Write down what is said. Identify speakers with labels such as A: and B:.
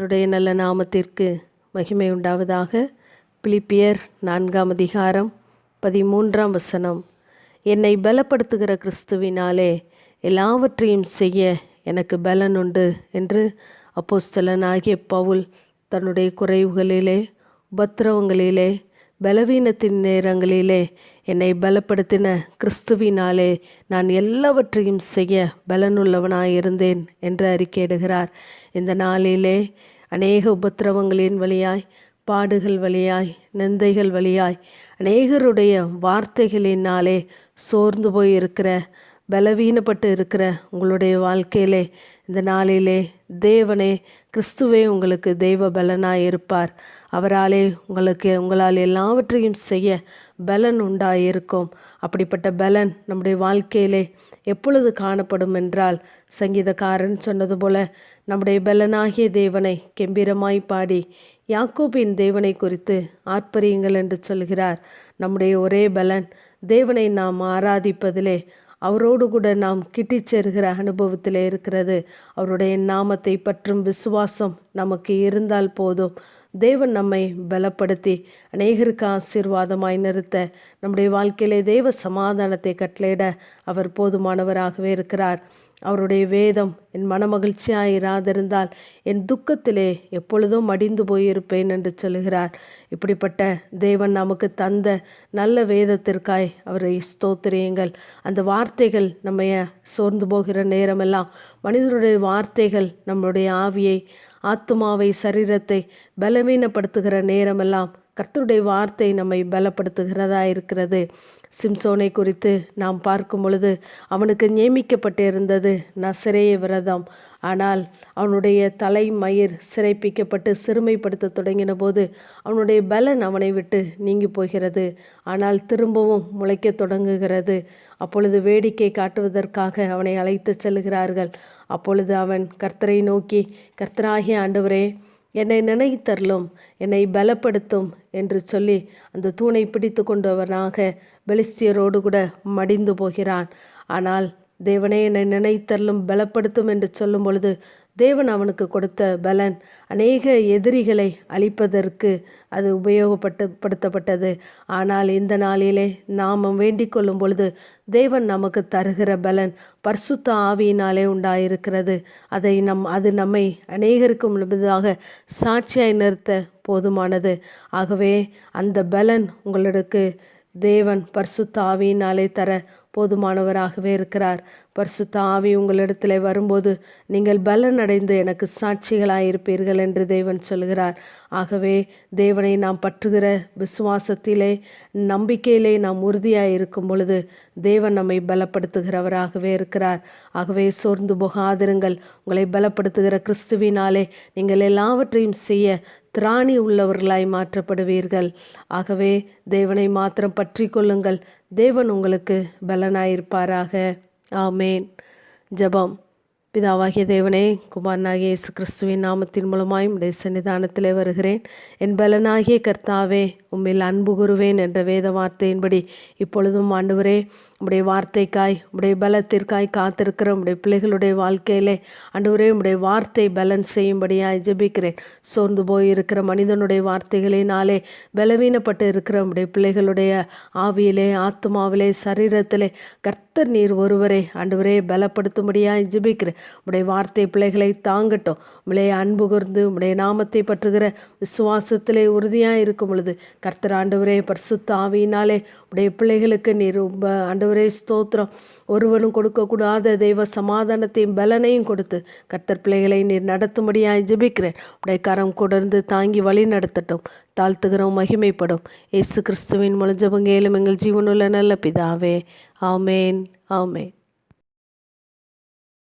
A: கர்த்தருடைய நல்ல நாமத்திற்கு மகிமை உண்டாவதாக. பிலிப்பியர் நான்காம் அதிகாரம் பதிமூன்றாம் வசனம். என்னை பலப்படுத்துகிற கிறிஸ்துவினாலே எல்லாவற்றையும் செய்ய எனக்கு பலன் உண்டு என்று அப்போஸ்தலனாகிய பவுல் தன்னுடைய குறைவுகளிலே உபத்திரவங்களிலே பலவீனத்தின் நேரங்களிலே என்னை பலப்படுத்தின கிறிஸ்துவினாலே நான் எல்லாவற்றையும் செய்ய பலனுள்ளவனாயிருந்தேன் என்று அறிக்கையிடுகிறார். இந்த நாளிலே அநேக உபத்திரவங்களின் வழியாய் பாடுகள் வழியாய் நிந்தைகள் வழியாய் அநேகருடைய வார்த்தைகளினாலே சோர்ந்து போய் இருக்கிற பலவீனப்பட்டு இருக்கிற உங்களுடைய வாழ்க்கையிலே இந்த நாளிலே தேவனே கிறிஸ்துவே உங்களுக்கு தெய்வ பலனாய் இருப்பார் அவராலே உங்களுக்கு உங்களால் எல்லாவற்றையும் செய்ய பலன் உண்டாயிருக்கும். அப்படிப்பட்ட பலன் நம்முடைய வாழ்க்கையிலே எப்பொழுது காணப்படும் என்றால் சங்கீதக்காரன் சொன்னது போல நம்முடைய பலனாகிய தேவனை கெம்பீரமாய் பாடி யாக்கோபின் தேவனை குறித்து ஆர்ப்பரியுங்கள் என்று சொல்கிறார். நம்முடைய ஒரே பலன் தேவனை நாம் ஆராதிப்பதிலே அவரோடு கூட நாம் கிட்டிச்சேருகிற அனுபவத்தில் இருக்கிறது. அவருடைய நாமத்தை பற்றும் விசுவாசம் நமக்கு இருந்தால் போதும். தேவன் நம்மை பலப்படுத்தி அநேகருக்கு ஆசீர்வாதமாய் நிறுத்த. நம்முடைய வாழ்க்கையிலே தேவ சமாதானத்தை கட்டளையிட அவர் போதுமானவராகவே இருக்கிறார். அவருடைய வேதம் என் மனமகிழ்ச்சியாக இராதிருந்தால் என் துக்கத்திலே எப்பொழுதும் மடிந்து போயிருப்பேன் என்று சொல்கிறார் இப்படிப்பட்ட தேவன் நமக்கு தந்த நல்ல வேதத்திற்காய் அவரை ஸ்தோத்திரியுங்கள். அந்த வார்த்தைகள் நம்ம சோர்ந்து போகிற நேரமெல்லாம் மனிதனுடைய வார்த்தைகள் நம்முடைய ஆவியை ஆத்மாவை சரீரத்தை பலவீனப்படுத்துகிற நேரமெல்லாம் கர்த்தருடைய வார்த்தை நம்மை பலப்படுத்துகிறதா இருக்கிறது. சிம்சோனை குறித்து நாம் பார்க்கும் பொழுது அவனுக்கு நியமிக்கப்பட்டிருந்தது நசரேய விரதம். ஆனால் அவனுடைய தலை மயிர் சிறைப்பிக்கப்பட்டு சிறுமைப்படுத்த தொடங்கின போது அவனுடைய பலன் அவனை விட்டு நீங்கி போகிறது. ஆனால் திரும்பவும் முளைக்க தொடங்குகிறது. அப்பொழுது வேடிக்கை காட்டுவதற்காக அவனை அழைத்து செல்கிறார்கள். அப்பொழுது அவன் கர்த்தரை நோக்கி கர்த்தராகிய ஆண்டவரே என்னை நினைத்தரலும் என்னை பலப்படுத்தும் என்று சொல்லி அந்த தூணை பிடித்து கொண்டவனாக பெலிஸ்தியரோடு கூட மடிந்து போகிறான். ஆனால் தேவனே என்னை நினைத்தரலும் பலப்படுத்தும் என்று சொல்லும் பொழுது தேவன் அவனுக்கு கொடுத்த பலன் அநேக எதிரிகளை அழிப்பதற்கு அது உபயோகப்பட்டு படுத்தப்பட்டது ஆனால் இந்த நாளிலே நாம் வேண்டிக் கொள்ளும் பொழுது தேவன் நமக்கு தருகிற பலன் பர்சுத்த ஆவியினாலே உண்டாயிருக்கிறது. அதை நம் அது நம்மை அநேகருக்கு முழுவதாக சாட்சியாய் நிறுத்த போதுமானது. ஆகவே அந்த பலன் உங்களுக்கு தேவன் பர்சுத்த ஆவியினாலே தர போதுமானவராகவே இருக்கிறார். பரிசுத்த ஆவி உங்களிடத்தில் வரும்போது நீங்கள் பலன் அடைந்து எனக்கு சாட்சிகளாக இருப்பீர்கள் என்று தேவன் சொல்கிறார். ஆகவே தேவனை நாம் பற்றுகிற விசுவாசத்திலே நம்பிக்கையிலே நாம் உறுதியாக இருக்கும் பொழுது தேவன் நம்மை பலப்படுத்துகிறவராகவே இருக்கிறார். ஆகவே சோர்ந்து போகாதிருங்கள். உங்களை பலப்படுத்துகிற கிறிஸ்துவினாலே நீங்கள் எல்லாவற்றையும் செய்ய திராணி உள்ளவர்களாய் மாற்றப்படுவீர்கள். ஆகவே தேவனை மாத்திரம் பற்றி கொள்ளுங்கள். தேவன் உங்களுக்கு பலனாயிருப்பாராக. ஆமேன். ஜபம். பிதாவாகிய தேவனே குமாரனாகிய இயேசு கிறிஸ்துவின் நாமத்தின் மூலமாயும் உடைய சன்னிதானத்திலே வருகிறேன். என் பலனாகிய கர்த்தாவே உம்மில் அன்பு கூறுவேன் என்ற வேத வார்த்தையின்படி இப்பொழுதும் ஆண்டவரே உடைய வார்த்தைக்காய் உடைய பலத்திற்காய் காத்திருக்கிற உடைய பிள்ளைகளுடைய வாழ்க்கையிலே ஆண்டவரே உடைய வார்த்தை பலன் செய்யும்படியாய் ஜபிக்கிறேன். சோர்ந்து போய் இருக்கிற மனிதனுடைய வார்த்தைகளினாலே பலவீனப்பட்டு இருக்கிற உடைய பிள்ளைகளுடைய ஆவியிலே ஆத்மாவிலே சரீரத்திலே கர்த்தர் நீர் ஒருவரே ஆண்டவரே பலப்படுத்தும்படியாய் ஜபிக்கிறேன். உடைய வார்த்தை பிள்ளைகளை தாங்கட்டும். உடைய அன்பு கூர்ந்து உடைய நாமத்தை பற்றுகிற விசுவாசத்திலே உறுதியாக இருக்கும் பொழுது கர்த்தர் ஆண்டவரே பரிசுத்த ஆவியினாலே உடைய பிள்ளைகளுக்கு நீர் ஆண்டவரே ஸ்தோத்திரம். ஒருவனும் கொடுக்கக்கூடாத தெய்வ சமாதானத்தையும் பலனையும் கொடுத்து கர்த்தர் பிள்ளைகளை நீர் நடத்தும்படியாக ஜெபிக்கிறேன். உடைய கரம் கொடர்ந்து தாங்கி வழி நடத்தட்டும் தாழ்த்துகிறோம் மகிமைப்படும். இயேசு கிறிஸ்துவின் முழஞ்சபங்கேலும் எங்கள் ஜீவனுள்ள நல்ல பிதாவே. ஆமேன் ஆமேன்.